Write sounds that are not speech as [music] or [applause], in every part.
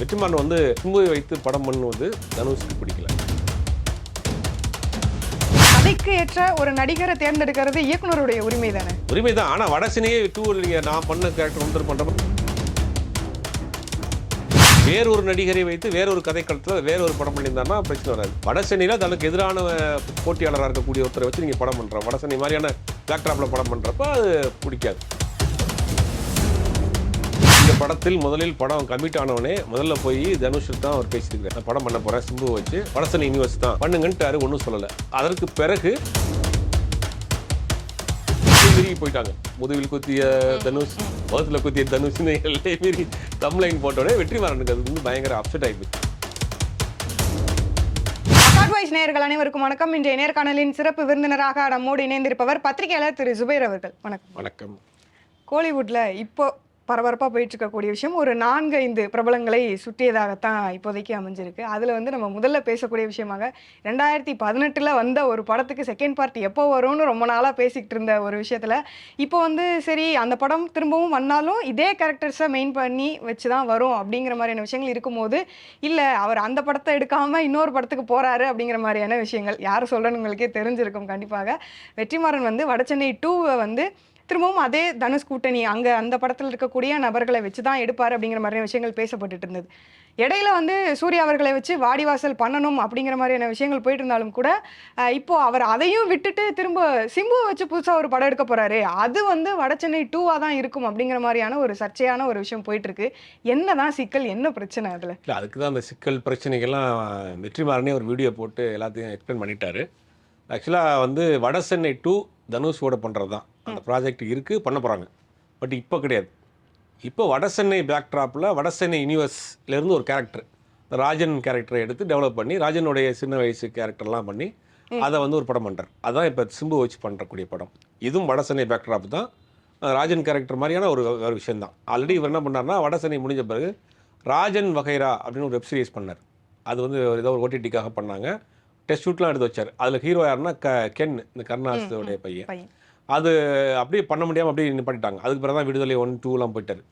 வெற்றிமாறன் வந்து சிம்புவை வைத்து படம் பண்ணுவது தனுஷ்க்கு பிடிக்கல. கதைக்கு ஏற்ற ஒரு நடிகரை தேர்ந்தெடுக்கிறது இயக்குனருடைய உரிமை தானே? உரிமை தான். ஆனால் வடசினியே டூ நீங்கள் நான் பண்ண கேரக்டர் வந்து பண்ணுறப்ப வேறொரு நடிகரை வைத்து வேறொரு கதைக்களத்தில் வேறொரு படம் பண்ணியிருந்தாருன்னா பிரச்சனை வராது. வடசென்னையில் தனக்கு எதிரான போட்டியாளராக இருக்கக்கூடிய ஒருத்தரை வச்சு நீங்கள் படம் பண்ணுற வடசென்னை மாதிரியான பேக்ட்ராப்பில் படம் பண்ணுறப்ப அது பிடிக்காது. இந்த படத்தில் முதலில் படம் கமிட் ஆனவனே முதல்ல போய் தனுஷ் தான் அவர் பேசியிருக்காரு படம் பண்ண போகிறேன் சிம்பு வச்சு வடசென்னை யூனிவர்ஸ் தான். பண்ணுங்கன்ட்டாரு ஒன்றும் சொல்லலை. அதற்கு பிறகு மீறி போயிட்டாங்க. முதுகில் குத்திய தனுஷ் முகத்தில் குத்திய தனுஷ்னு எல்லாம் மீறி தம்லைன் போட்டோடனே வெற்றிமாறனுக்கு அது வந்து பயங்கர அப்செட் ஆகிப்போச்சு அட்வைஸ் நேயர்கள் அனைவருக்கும் வணக்கம். இன்றைய நேர்காணலின் சிறப்பு விருந்தினராக நம்மோடு இணைந்திருப்பவர் பத்திரிகையாளர் திரு. ஜுபைர் அவர்கள். வணக்கம். வணக்கம். கோலிவுட்ல இப்போ பரபரப்பாக போயிட்டுருக்கக்கூடிய விஷயம். ஒரு நான்கு ஐந்து பிரபலங்களை சுற்றியதாகத்தான் இப்போதைக்கு அமைஞ்சிருக்கு. அதில் வந்து நம்ம முதல்ல பேசக்கூடிய விஷயமாக ரெண்டாயிரத்தி பதினெட்டில் வந்த ஒரு படத்துக்கு செகண்ட் பார்ட் எப்போ வரும்னு ரொம்ப நாளாக பேசிக்கிட்டு இருந்த ஒரு விஷயத்தில் இப்போ வந்து சரி அந்த படம் திரும்பவும் வந்தாலும் இதே கேரக்டர்ஸை மெயின் பண்ணி வச்சு தான் வரும் அப்படிங்கிற மாதிரியான விஷயங்கள் இருக்கும்போது இல்லை அவர் அந்த படத்தை எடுக்காமல் இன்னொரு படத்துக்கு போகிறாரு அப்படிங்கிற மாதிரியான விஷயங்கள். யார் சொல்கிறேன்னு உங்களுக்கே தெரிஞ்சிருக்கும் கண்டிப்பாக. வெற்றிமாறன் வந்து வடசென்னை டூவை வந்து திரும்பவும் அதே தனுஷ் கூட்டணி அங்கே அந்த படத்தில் இருக்கக்கூடிய நபர்களை வச்சு தான் எடுப்பார் அப்படிங்கிற மாதிரியான விஷயங்கள் பேசப்பட்டுட்டு இருந்தது. இடையில வந்து சூர்யா அவர்களை வச்சு வாடிவாசல் பண்ணணும் அப்படிங்கிற மாதிரியான விஷயங்கள் போயிட்டு இருந்தாலும் கூட இப்போ அவர் அதையும் விட்டுட்டு திரும்ப சிம்புவை வச்சு புதுசாக ஒரு படம் எடுக்க போறாரு அது வந்து வடசென்னை டூவாக தான் இருக்கும் அப்படிங்கிற மாதிரியான ஒரு சர்ச்சையான ஒரு விஷயம் போயிட்டு இருக்கு. என்னதான் சிக்கல் என்ன பிரச்சனை அதில்? இல்லை அதுக்கு தான் அந்த சிக்கல் பிரச்சனைகள்லாம் வெற்றிமாறனே ஒரு வீடியோ போட்டு எல்லாத்தையும் எக்ஸ்பிளைன் பண்ணிட்டாரு. ஆக்சுவலாக வந்து வடசென்னை டூ தனுஷோட பண்ணுறது தான் அந்த ப்ராஜெக்ட் இருக்குது பண்ண போகிறாங்க பட் இப்போ கிடையாது. இப்போ வடசென்னை பேக்ட்ராப்பில் வடசென்னை யூனிவர்ஸ்லேருந்து ஒரு கேரக்டர் ராஜன் கேரக்டரை எடுத்து டெவலப் பண்ணி ராஜனுடைய சின்ன வயசு கேரக்டர்லாம் பண்ணி அதை வந்து ஒரு படம் பண்ணுறார் அதான் இப்போ சிம்பு வச்சு பண்ணுறக்கூடிய படம். இதுவும் வடசென்னை பேக்ட்ராப் தான். ராஜன் கேரக்டர் மாதிரியான ஒரு ஒரு விஷயம் தான் ஆல்ரெடி இவர் என்ன பண்ணார்னா வடசென்னை முடிஞ்ச பிறகு ராஜன் வகைரா அப்படின்னு ஒரு வெப் சீரிஸ் பண்ணார். அது வந்து ஏதோ ஒரு ஓடிடிக்காக பண்ணாங்க. டெஸ்ட் ஷூட்லாம் எடுத்து வச்சார். அதில் ஹீரோ யாருன்னா க கென் இந்த கருணாஸோடைய பையன். அது அப்படியே பண்ண முடியாமல் அப்படியே நிப்பாட்டிட்டாங்க அதுக்கு பிறகு தான் விடுதலை ஒன் டூலாம் போயிட்டாரு.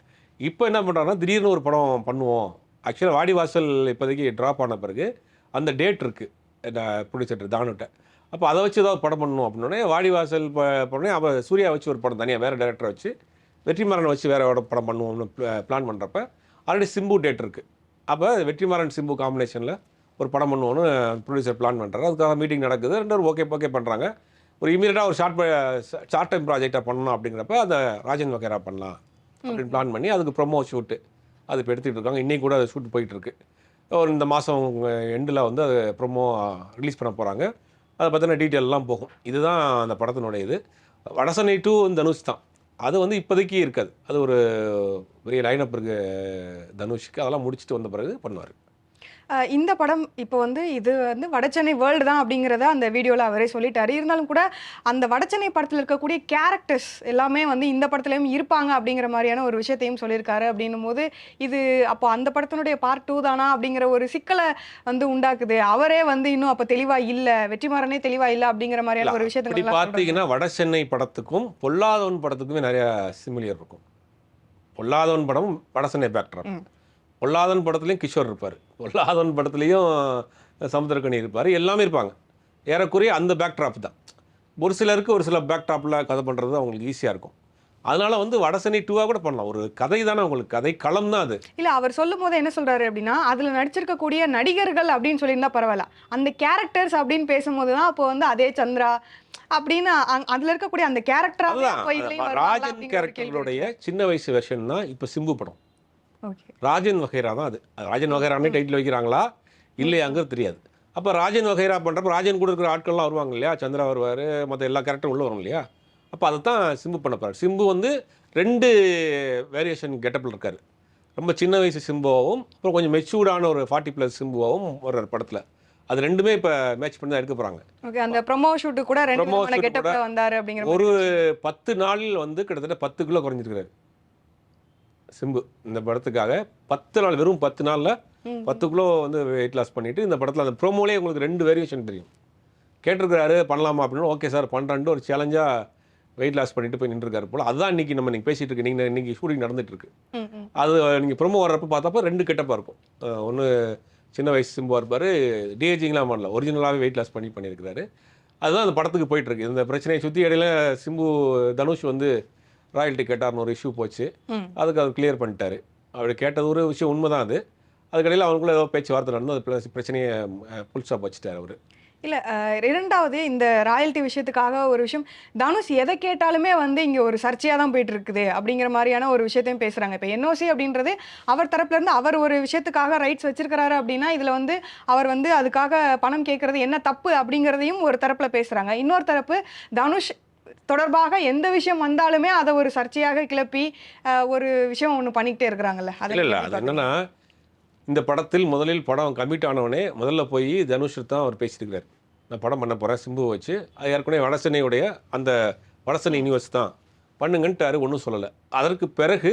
இப்போ என்ன பண்ணுறாங்கன்னா திடீர்னு ஒரு படம் பண்ணுவோம். ஆக்சுவலாக வாடிவாசல் இப்போதைக்கு ட்ராப் ஆன பிறகு அந்த டேட் இருக்குது ப்ரொடியூசர் தானுட்ட. அப்போ அதை வச்சு ஏதாவது படம் பண்ணணும் அப்படின்னே வாடிவாசல் பண்ணே அவள் சூர்யா வச்சு ஒரு படம் தனியாக வேறு டேரக்டரை வச்சு வெற்றிமாறனை வச்சு வேறு படம் பண்ணுவோம்னு பிளான் பண்ணுறப்ப ஆல்ரெடி சிம்பு டேட் இருக்குது அப்போ வெற்றிமாறன் சிம்பு காம்பினேஷனில் ஒரு படம் பண்ணுவோன்னு ப்ரொடியூசர் பிளான் பண்ணுறாரு அதுக்காக மீட்டிங் நடக்குது. ரெண்டு ஓகே ஓகே பண்ணுறாங்க ஒரு இமீடியட்டாக ஒரு ஷார்ட் ஷார்ட் டைம் ப்ராஜெக்டாக பண்ணணும் அப்படிங்கிறப்ப அதை ராஜன் வகைரா பண்ணலாம் அப்படின்னு பிளான் பண்ணி அதுக்கு ப்ரொமோ ஷூட்டு அது இப்போ எடுத்துகிட்டு இருக்காங்க. இன்றைக்கி கூட அது ஷூட் போயிட்டுருக்கு ஒரு இந்த மாதம் எண்டில் வந்து அது ப்ரொமோ ரிலீஸ் பண்ண போகிறாங்க அதை பற்றின டீட்டெயிலெலாம் போகும். இதுதான் அந்த படத்தினுடைய இது வடசனை டூ தனுஷ் தான். அது வந்து இப்போதைக்கு இருக்காது. அது ஒரு பெரிய லைனப் இருக்கு தனுஷ்க்கு. அதெல்லாம் முடிச்சுட்டு வந்த பிறகு பண்ணுவார். இந்த படம் இப்போ வந்து இது வந்து வடச்சென்னை வேர்ல்டு தான் அப்படிங்கிறத அந்த வீடியோவில் அவரே சொல்லிட்டாரு. இருந்தாலும் கூட அந்த வடச்சென்னை படத்தில் இருக்கக்கூடிய கேரக்டர்ஸ் எல்லாமே வந்து இந்த படத்துலையும் இருப்பாங்க அப்படிங்கிற மாதிரியான ஒரு விஷயத்தையும் சொல்லியிருக்காரு. அப்படின்னும் போது இது அப்போ அந்த படத்தினுடைய பார்ட் டூ தானா அப்படிங்கிற ஒரு சிக்கலை வந்து உண்டாக்குது. அவரே வந்து இன்னும் அப்போ தெளிவா இல்லை வெற்றிமாறனே தெளிவா இல்லை அப்படிங்கிற மாதிரியான ஒரு விஷயத்தை பார்த்தீங்கன்னா வட சென்னை படத்துக்கும் பொல்லாதவன் படத்துக்குமே நிறைய சிமிலியர் இருக்கும். பொல்லாதவன் படம் வட சென்னை பேக்டர் ம். பொல்லாதவன் படத்துலையும் கிஷோர் இருப்பார். பொல்லாதவன் படத்துலையும் சமுத்திரக்கணி இருப்பார். எல்லாமே இருப்பாங்க. ஏறக்குறைய அந்த பேக்ட்ராப் தான். ஒரு சிலருக்கு ஒரு சில பேக்ட்ராப்பில் கதை பண்ணுறது அவங்களுக்கு ஈஸியாக இருக்கும். அதனால வந்து வடசென்னை டூவாக கூட பண்ணலாம். ஒரு கதை தானே உங்களுக்கு. கதை களம் தான் அது. இல்ல அவர் சொல்லும் போது என்ன சொல்றாரு அப்படின்னா அதுல நடிச்சிருக்கக்கூடிய நடிகர்கள் அப்படின்னு சொல்லியிருந்தா பரவாயில்ல. அந்த கேரக்டர்ஸ் அப்படின்னு பேசும்போது தான் அப்போ வந்து அதே சந்திரா அப்படின்னு அதுல இருக்கக்கூடிய அந்த கேரக்டரா ராஜன் கேரக்டர்களுடைய சின்ன வயசு வெர்ஷன் தான் இப்போ சிம்பு படம். ராஜன் வகைரா தான் அது. ராஜன் வகைரானே டைட்டில் வைக்கிறாங்களா? இல்லையாங்கிறது தெரியாது. அப்போ ராஜன் வகைரா பண்ணுறப்ப ராஜன் கூட இருக்கிற ஆட்கள்லாம் வருவாங்க இல்லையா? சந்திரா வருவார் மற்ற எல்லா கேரக்டரும் உள்ளே வரும் இல்லையா? அப்போ அதை தான் சிம்பு பண்ண போகிறார் சிம்பு வந்து ரெண்டு வேரியேஷன் கெட்டப்பில் இருக்கார். ரொம்ப சின்ன வயசு சிம்புவாகவும் அப்புறம் கொஞ்சம் மெச்சூர்டான ஒரு ஃபார்ட்டி ப்ளஸ் சிம்புவாகவும் வர்றார் படத்தில். அது ரெண்டுமே இப்போ மேட்ச் பண்ணி தான் எடுக்க போகிறாங்க ஓகே அந்த ப்ரொமோ ஷூட் கூட ரெண்டு கூட வந்தாரு அப்படிங்கிற ஒரு பத்து நாளில் வந்து கிட்டத்தட்ட பத்து கிலோ குறைஞ்சிருக்கிறாரு. சிம்பு. இந்த படத்துக்காக பத்து நாள் வெறும் பத்து நாளில். பத்து கிலோ வந்து வெயிட் லாஸ் பண்ணிட்டு இந்த படத்தில் அந்த ப்ரோமோலே உங்களுக்கு ரெண்டு வேரியேஷன் தெரியும். கேட்டிருக்கிறாரு பண்ணலாமா அப்படின்னு. ஓகே சார் பண்ணுறேன்ட்டு ஒரு சேலஞ்சாக வெயிட் லாஸ் பண்ணிட்டு போய் நின்றுருக்காரு போல. அதுதான் இன்னைக்கு நம்ம நீங்கள் பேசிட்டு இருக்கு நீங்கள் இன்னைக்கு ஷூட்டிங் நடந்துட்டு இருக்கு. அது நீங்கள் ப்ரொமோ வர்றப்ப பார்த்தப்ப ரெண்டு கெட்டப்பாக இருக்கும். ஒன்று சின்ன வயசு சிம்புவாக இருப்பார் டிஏஜிங்லாம் பண்ணல. ஒரிஜினலாகவே வெயிட் லாஸ் பண்ணி பண்ணியிருக்கிறாரு. அதுதான் அந்த படத்துக்கு போயிட்டு இருக்கு. இந்த பிரச்சனையை சுற்றி இடையில சிம்பு தனுஷ் வந்து ராயல்ட்டி கேட்டார்னு ஒரு இஷ்யூ போச்சு. அதுக்கு அவர் கிளியர் பண்ணிட்டாரு. அவர் கேட்டது ஒரு விஷயம் உண்மை தான் அது. அதுக்கடையில் அவங்களுக்குள்ள ஏதோ பேச்சுவார்த்தை நடந்து அது பிர- பிரச்சனையை புல் ஸ்டாப் வச்சுட்டார் அவர். இல்ல இரண்டாவது இந்த ராயல்ட்டி விஷயத்துக்காக ஒரு விஷயம் தனுஷ் எதை கேட்டாலுமே வந்து இங்க ஒரு சர்ச்சையா தான் போயிட்டு இருக்குது அப்படிங்கிற மாதிரியான ஒரு விஷயத்தையும் பேசுறாங்க. இப்போ என்ஓசி அப்படின்றது அவர் தரப்புல இருந்து அவர் ஒரு விஷயத்துக்காக ரைட்ஸ் வச்சிருக்கிறாரு அப்படின்னா இதுல வந்து அவர் வந்து அதுக்காக பணம் கேட்கறது என்ன தப்பு அப்படிங்கிறதையும் ஒரு தரப்புல பேசுறாங்க. இன்னொரு தரப்பு தனுஷ் தொடர்பாக எந்த விஷயம் வந்தாலுமே அதை ஒரு சர்ச்சையாக கிளப்பி ஒரு விஷயம் ஒன்று பண்ணிக்கிட்டே இருக்கிறாங்கல்ல. அதை இல்லை அது என்னன்னா இந்த படத்தில் முதலில் படம் கமிட் ஆனவனே முதல்ல போய் தனுஷ் தான் அவர் பேசியிருக்கிறார். நான் படம் பண்ண போகிறேன் சிம்பு வச்சு. அது ஏற்கனவே வடசென்னையுடைய அந்த வடசென்னை யூனிவர்ஸ் தான். பண்ணுங்கன்ட்டாரு ஒன்றும் சொல்லலை. அதற்கு பிறகு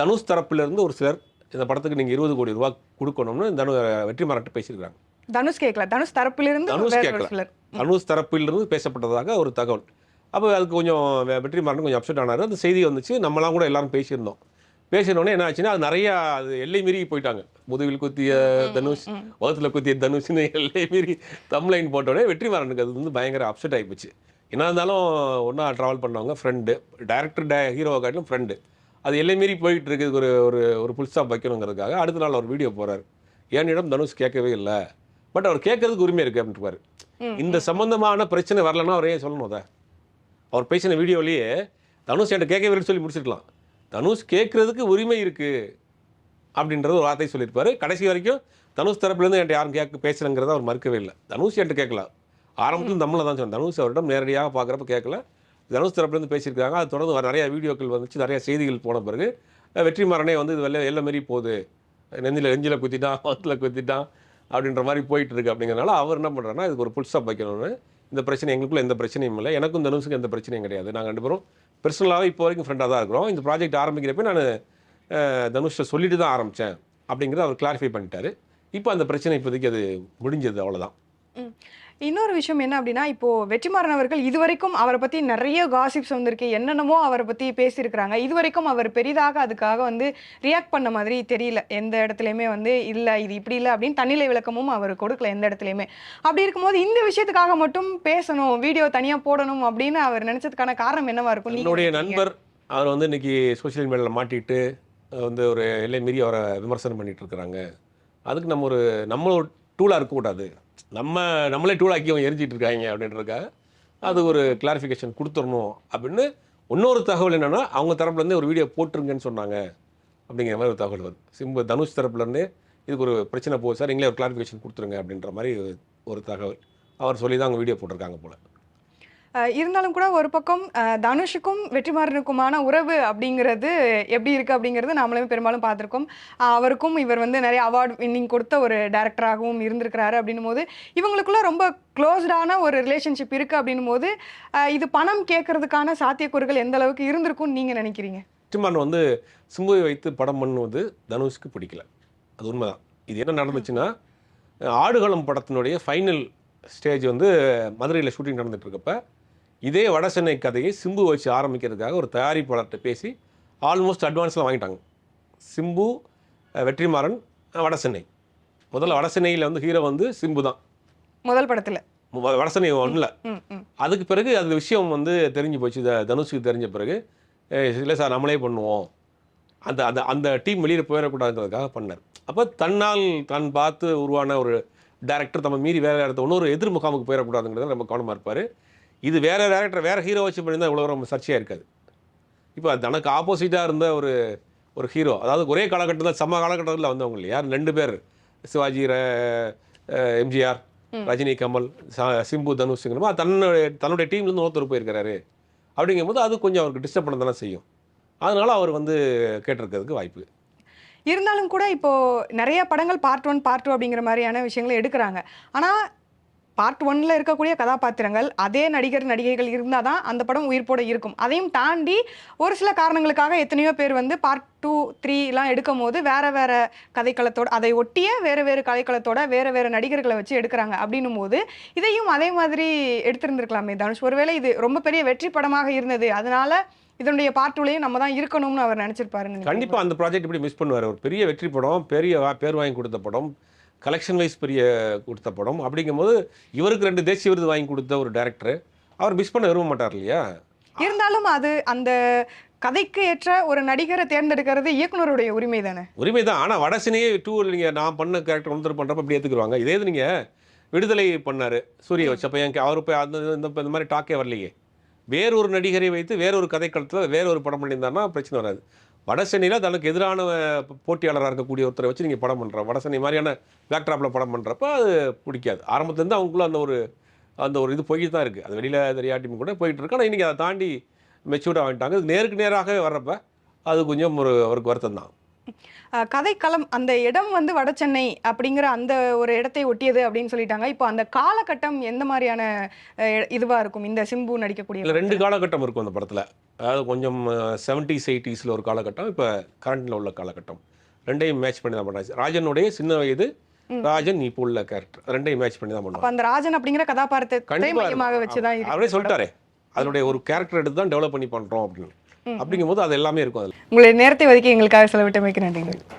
தனுஷ் தரப்பிலிருந்து ஒரு சிலர் இந்த படத்துக்கு நீங்கள் இருபது கோடி ரூபா கொடுக்கணும்னு தனு வெற்றி மாறட்டு பேசியிருக்காங்க தனுஷ் கேட்கல தனுஷ் தரப்பிலிருந்து தனுஷ் கேட்கல. தனுஷ் தரப்பிலிருந்து பேசப்பட்டதாக ஒரு தகவல். அப்போ அதுக்கு கொஞ்சம் வெ- வெற்றிமாறன் கொஞ்சம் அப்செட் ஆனார். அந்த செய்தி வந்துச்சு. நம்மலாம் கூட எல்லாரும் பேசியிருந்தோம். பேசினோடனே என்ன ஆச்சுன்னா அது நிறையா அது எல்லை மீறி போயிட்டாங்க. முதுகில் குத்திய தனுஷ் முகத்தில் குத்திய தனுஷ்னு எல்லை மீறி தம்லைன் போட்டோடனே வெற்றிமாறனுக்கு அது வந்து பயங்கர அப்செட் ஆகிப்போச்சு என்ன இருந்தாலும் ஒன்றா ட்ராவல் பண்ணவங்க ஃப்ரெண்டு டேரக்டர் டே ஹீரோவை காட்டிலும் ஃப்ரெண்டு அது எல்லை மீறி போயிட்டு இருக்குது ஒரு ஒரு ஒரு ஸ்டாப் வைக்கணுங்கிறதுக்காக அடுத்த நாள் அவர் வீடியோ போகிறார் என்னிடம் தனுஷ் கேட்கவே இல்லை? பட் அவர் கேட்கறதுக்கு உரிமை இருக்குது அப்படின்ட்டு இந்த சம்பந்தமான பிரச்சனை வரலன்னா அவரே சொல்லணும் அதை? அவர் பேசின வீடியோலேயே தனுஷ் என்கிட்ட கேட்கவே சொல்லி முடிச்சிருக்கலாம். தனுஷ் கேட்குறதுக்கு உரிமை இருக்குது அப்படின்றது ஒரு வார்த்தை சொல்லியிருப்பார். கடைசி வரைக்கும் தனுஷ் தரப்புலேருந்து என்கிட்ட யாரும் கேட்க பேசுகிறேங்கிறத அவர் மறுக்கவே இல்லை. தனுஷ் என்கிட்ட கேட்கலாம் ஆரம்பத்தில் தமிழில் தான் சொன்னேன். தனுஷ் அவரிடம் நேரடியாக பார்க்குறப்ப கேட்கல. தனுஷ் தரப்புலேருந்து பேசியிருக்காங்க. அது தொடர்ந்து வர வீடியோக்கள் வந்துச்சு. நிறையா செய்திகள் போன பிறகு வெற்றிமாறனே வந்து இது வெள்ள எல்லாம் மாரி போகுது. நெஞ்சில் நெஞ்சில் குத்திட்டான் [laughs] மொத்தத்தில் குத்திட்டான் அப்படின்ற மாதிரி போயிட்டு இருக்கு அப்படிங்கிறனால அவர் என்ன பண்ணுறாருன்னா இதுக்கு ஒரு புதுசாக வைக்கணும்னு இந்த பிரச்சனை எங்களுக்குள்ள எந்த பிரச்சனையும் இல்லை. எனக்கும் தனுஷுக்கும் எந்த பிரச்சனையும் கிடையாது. நாங்கள் ரெண்டு பேரும் பர்சனலாகவே இப்போ வரைக்கும் ஃப்ரெண்டாக தான் இருக்கிறோம். இந்த ப்ராஜெக்ட் ஆரம்பிக்கிறப்ப நான் தனுஷை சொல்லிட்டு தான் ஆரம்பித்தேன் அப்படிங்கிறத அவர் கிளாரிஃபை பண்ணிட்டாரு. இப்போ அந்த பிரச்சனை இப்போதைக்கு அது முடிஞ்சது அவ்வளோதான் இன்னொரு விஷயம் என்ன அப்படின்னா இப்போ வெற்றிமாறன் அவர்கள் இதுவரைக்கும் அவரை பத்தி நிறைய காசிப்ஸ் வந்திருக்கு என்னென்னமோ அவரை பத்தி பேசியிருக்கிறாங்க. இதுவரைக்கும் அவர் பெரிதாக அதுக்காக வந்து ரியாக்ட் பண்ண மாதிரி தெரியல. எந்த இடத்துலையுமே வந்து இல்ல இது இப்படி இல்லை அப்படின்னு தன்னிலை விளக்கமும் அவர் கொடுக்கல எந்த இடத்துலையுமே. அப்படி இருக்கும்போது இந்த விஷயத்துக்காக மட்டும் பேசணும் வீடியோ தனியா போடணும் அப்படின்னு அவர் நினைச்சதுக்கான காரணம் என்னவா இருக்கும்? என்னுடைய? நண்பர் அவர் வந்து இன்னைக்கு சோஷியல் மீடியாவில் மாட்டிட்டு வந்து ஒரு எல்லை மீறி அவரை விமர்சனம் பண்ணிட்டு இருக்கிறாங்க. அதுக்கு நம்ம ஒரு நம்ம ஒரு டூலாக இருக்கக்கூடாது. நம்ம நம்மளே டூலாக்கி அவன் எரிஞ்சிட்டு இருக்காங்க அப்படின்றக்காக அது ஒரு கிளாரிஃபிகேஷன் கொடுத்துடணும் அப்படின்னு இன்னொரு தகவல் என்னென்னா அவங்க தரப்புலேருந்தே ஒரு வீடியோ போட்டுருங்கன்னு சொன்னாங்க. அப்படிங்கிற மாதிரி ஒரு தகவல் வருது. சிம்பு தனுஷ் தரப்புலேருந்தே இதுக்கு ஒரு பிரச்சனை போகுது. சார் நீங்களே ஒரு கிளாரிஃபிகேஷன் கொடுத்துருங்க அப்படின்ற மாதிரி ஒரு தகவல். அவர் சொல்லி தான் அவங்க வீடியோ போட்டிருக்காங்க போல். இருந்தாலும் கூட ஒரு பக்கம் தனுஷுக்கும் வெற்றிமாறனுக்குமான உறவு அப்படிங்கிறது எப்படி இருக்குது அப்படிங்கிறது நாமளுமே பெரும்பாலும் பார்த்துருக்கோம். அவருக்கும் இவர் வந்து நிறைய அவார்ட் வின்னிங் கொடுத்த ஒரு டேரக்டராகவும் இருந்திருக்கிறாரு அப்படின்னும் போது இவங்களுக்குள்ள ரொம்ப க்ளோஸ்டான ஒரு ரிலேஷன்ஷிப் இருக்குது அப்படின்னும் போது இது பணம் கேட்கறதுக்கான சாத்தியக்கூறுகள் எந்த அளவுக்கு இருந்திருக்கும்னு நீங்கள் நினைக்கிறீங்க? வெற்றிமாறன் வந்து சிம்புவை வைத்து படம் பண்ணுவது தனுஷ்க்கு பிடிக்கல. அது உண்மைதான். இது என்ன நடந்துச்சுன்னா ஆடுகளம் படத்தினுடைய ஃபைனல் ஸ்டேஜ் வந்து மதுரையில் ஷூட்டிங் நடந்துட்டு இருக்கப்ப இதே வடசென்னை கதையை சிம்பு வச்சு ஆரம்பிக்கிறதுக்காக ஒரு தயாரிப்பாளர்கிட்ட பேசி ஆல்மோஸ்ட் அட்வான்ஸ்லாம் வாங்கிட்டாங்க. சிம்பு வெற்றிமாறன் அஹ், வடசென்னை முதல்ல வடசென்னையில் வந்து ஹீரோ வந்து சிம்பு தான். முதல் படத்துல. வடசென்னை ஒன்றில் அதுக்கு பிறகு அந்த விஷயம் வந்து தெரிஞ்சு போச்சு. தனுஷுக்கு தெரிஞ்ச பிறகு "ஏய், இல்லை சார் நம்மளே பண்ணுவோம். அந்த அந்த அந்த டீம் வெளியில் போயிடக்கூடாதுங்கிறதுக்காக பண்ணார். அப்போ தன்னால் தான் பார்த்து உருவான ஒரு டேரக்டர் நம்ம மீறி வேற இடத்த இன்னொரு எதிர் முகாமுக்கு போயிடக்கூடாதுங்கிறத நம்ம கவனமாக இருப்பார். இது வேற டேரக்டர் வேற ஹீரோ வச்சு பண்ணியிருந்தா இவ்வளோ ரொம்ப சர்ச்சையாக இருக்காது. இப்போ தனக்கு ஆப்போசிட்டாக இருந்த ஒரு ஒரு ஹீரோ அதாவது ஒரே காலகட்டத்தில் சம காலகட்டத்தில் வந்தவங்க இல்லையா? ரெண்டு பேர் சிவாஜி எம்ஜிஆர் ரஜினி கமல் சிம்பு தனுஷுங்கிறமா தன்னுடைய தன்னுடைய டீம்லேருந்து ஒருத்தர் போயிருக்கிறாரு. அப்படிங்கும்போது அது கொஞ்சம் அவருக்கு டிஸ்டர்ப் பண்ண தானே செய்யும். அதனால அவர் வந்து கேட்டிருக்கிறதுக்கு வாய்ப்பு. இருந்தாலும் கூட இப்போ நிறைய படங்கள் பார்ட் ஒன் பார்ட் டூ அப்படிங்கிற மாதிரியான விஷயங்களை எடுக்கிறாங்க. ஆனா பார்ட் ஒன்ல இருக்கக்கூடிய கதாபாத்திரங்கள் அதே நடிகர் நடிகைகள் இருந்தால் தான் அந்த படம் உயிர்ப்போட இருக்கும். அதையும் தாண்டி ஒரு சில காரணங்களுக்காக எத்தனையோ பேர் வந்து பார்ட் டூ த்ரீலாம் எடுக்கும் போது வேற வேறு கதைக்களத்தோட அதை ஒட்டிய வேறு வேறு கதைக்களத்தோட வேறு வேறு நடிகர்களை வச்சு எடுக்கிறாங்க அப்படின்னும் போது இதையும் அதே மாதிரி எடுத்திருந்திருக்கலாமே தனுஷ். ஒருவேளை இது ரொம்ப பெரிய வெற்றி படமாக இருந்தது அதனால இதனுடைய பார்ட்டுலையும் நம்ம தான் இருக்கணும்னு அவர் நினைச்சிருப்பாருன்னு கண்டிப்பாக அந்த ப்ராஜெக்ட் இப்படி மிஸ் பண்ணுவார். ஒரு பெரிய வெற்றி படம் பெரிய பேர் வாங்கி கொடுத்த படம் கலெக்ஷன் வைஸ் பெரிய கொடுத்த படம். அப்படிங்கும்போது இவருக்கு ரெண்டு தேசிய விருது வாங்கி கொடுத்த ஒரு டேரக்டர் அவர் மிஸ் பண்ண விரும்ப மாட்டார் இல்லையா? இருந்தாலும் அது அந்த கதைக்கு ஏற்ற ஒரு நடிகரை தேர்ந்தெடுக்கிறது இயக்குனருடைய உரிமை தானே? உரிமை தான். ஆனால் வடசினையே டூ நீங்கள் நான் பண்ண கேரக்டர் ஒருத்தர் பண்ணுறப்ப அப்படி ஏற்றுக்குருவாங்க இதே இது நீங்கள் விடுதலை பண்ணார் சூரிய வச்சு. அப்போ என் அவர் போய் அந்த இந்த இந்த மாதிரி டாக்கே வரலையே. வேறொரு நடிகரை வைத்து வேறொரு கதைக்களத்தில் வேற ஒரு படம் பண்ணியிருந்தாருன்னா பிரச்சனை வராது. வடசென்னையில் தனக்கு எதிரான போட்டியாளராக இருக்கக்கூடிய ஒருத்தரை வச்சு நீங்கள் படம் பண்ணுற வடசென்னை மாதிரியான பேக்ட்ராப்பில் படம் பண்ணுறப்ப அது பிடிக்காது. ஆரம்பத்துலேருந்து அவங்களுக்குள்ள அந்த ஒரு அந்த ஒரு இது போய்கிட்டு தான் இருக்குது அது வெளியில் தெரியாட்டியும் கூட போயிட்டு இருக்கு. ஆனால் இன்றைக்கி அதை தாண்டி மெச்சூர்டாக வாங்கிட்டாங்க நேருக்கு நேராக வர்றப்ப அது கொஞ்சம் ஒரு அவருக்கு வருத்தம் தான். கதைக்களம் அந்த இடம் வந்து வடசென்னை அப்படிங்கிற அந்த ஒரு இடத்தை ஒட்டியது அப்படின்னு சொல்லிட்டாங்க. இப்போ அந்த காலகட்டம் எந்த மாதிரியான அஹ், இதுவா இருக்கும்? இந்த சிம்பு நடிக்கக்கூடிய ரெண்டு காலகட்டம் இருக்கும் அந்த படத்தில். அதாவது கொஞ்சம் செவன்டிஸ் எயிட்டிஸில் ஒரு காலகட்டம் இப்போ கரண்ட்டில் உள்ள காலகட்டம். ரெண்டையும் மேட்ச் பண்ணி தான் பண்ணுறாங்க ராஜனுடைய சின்ன வயது ராஜன் இப்போ உள்ள கேரக்டர் ரெண்டையும் மேட்ச் பண்ணி தான் அப்ப பண்ணுவாங்க. அந்த ராஜன் அப்படிங்கிற கதாபாத்திரத்தை மையமாக வச்சுதான் இருக்கு அவரே சொல்லிட்டாரே. அதனுடைய ஒரு கேரக்டர் எடுத்து தான் டெவலப் பண்ணி பண்ணுறோம் அப்படின்னு. அப்படிங்கும்போது அது எல்லாமே இருக்கும் அதில். உங்களுடைய நேரத்தை ஒதுக்கி எங்களுக்காக செலவிட்டமைக்கு நன்றிகள்